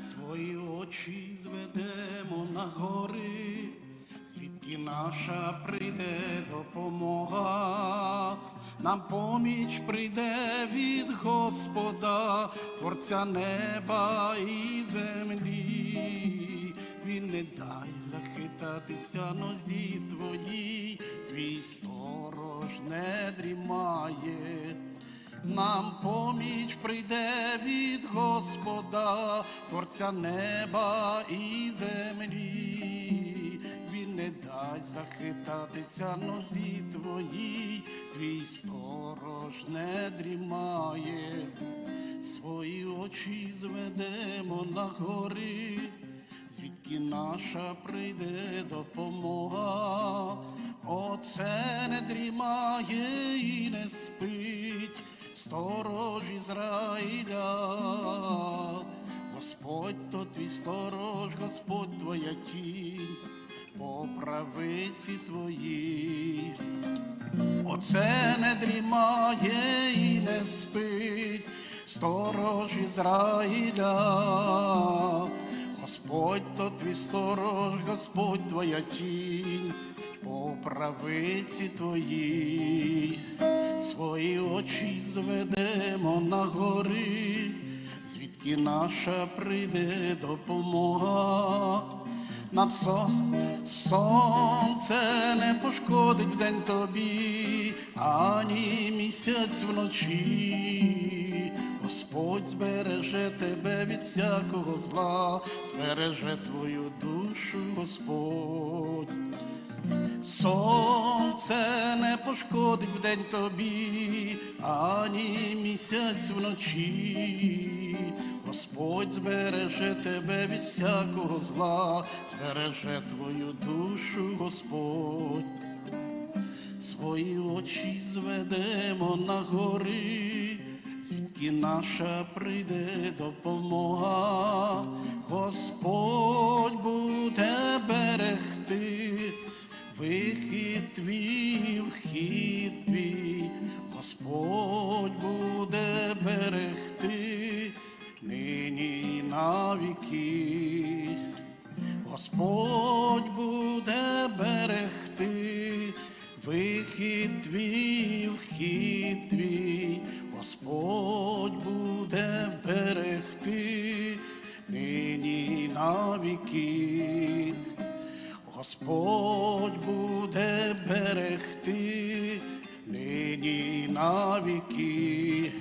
Свої очі зведемо на гори, звідки наша прийде допомога, нам поміч прийде від Господа, Творця неба і землі. Він не дай захитатися нозі твоїй, твій сторож не дрімає. Нам поміч прийде від Господа, Творця неба і землі. Він не дасть захитатися нозі твоїй, твій сторож не дрімає. Свої очі зведемо на гори, звідки наша прийде допомога. Оце не дрімає і не спить, сторож Ізраїля. Господь то твій сторож, Господь твоя тінь, по правиці твоїй. Оце не дрімає і не спить, сторож Ізраїля. Господь то твій сторож, Господь твоя тінь, по правиці твоїй. Свої очі зведемо на гори, звідки наша прийде допомога. Нам сонце не пошкодить вдень тобі, ані місяць вночі. Господь збереже тебе від всякого зла, збереже твою душу, Господь. Сонце не пошкодить вдень тобі, ані місяць вночі. Господь збереже тебе від всякого зла, збереже твою душу, Господь. Свої очі зведемо на гори, звідки наша прийде допомога. берегти, нині навіки, Господь буде берегти, вихід твій, вхід твій, Господь буде берегти, нині навіки, Господь буде берегти. Нині навіки.